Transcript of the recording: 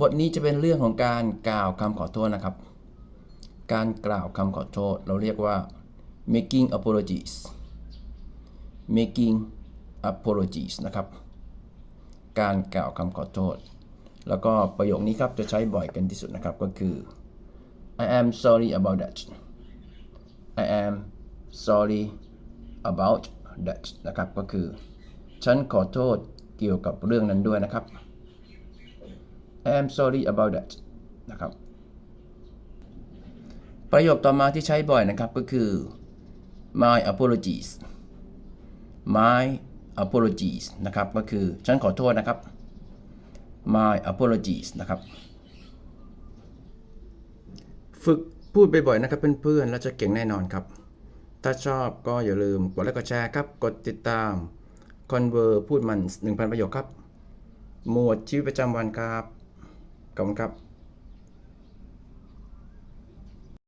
บทนี้จะเป็นเรื่องของการกล่าวคำขอโทษนะครับ การกล่าวคำขอโทษ เราเรียกว่า making apologies making apologies นะครับ การกล่าวคำขอโทษ แล้วก็ประโยคนี้ครับจะใช้บ่อยกันที่สุดนะครับก็คือ I am sorry about that I am sorry about that นะครับก็คือ ฉันขอโทษเกี่ยวกับเรื่องนั้นด้วยนะครับ I am sorry about that นะครับ ประโยคต่อมาที่ใช้บ่อยนะครับก็คือ my apologies my apologies นะครับก็คือฉันขอโทษนะครับ my apologies นะครับ ฝึกพูดบ่อยๆนะครับเพื่อนๆแล้วจะเก่งแน่นอนครับ ถ้าชอบก็อย่าลืมกดไลค์กดแชร์ครับ กดติดตาม Conver พูดมัน 1,000 ประโยคครับ หมวดชีวิตประจำวันครับ ขอบคุณครับ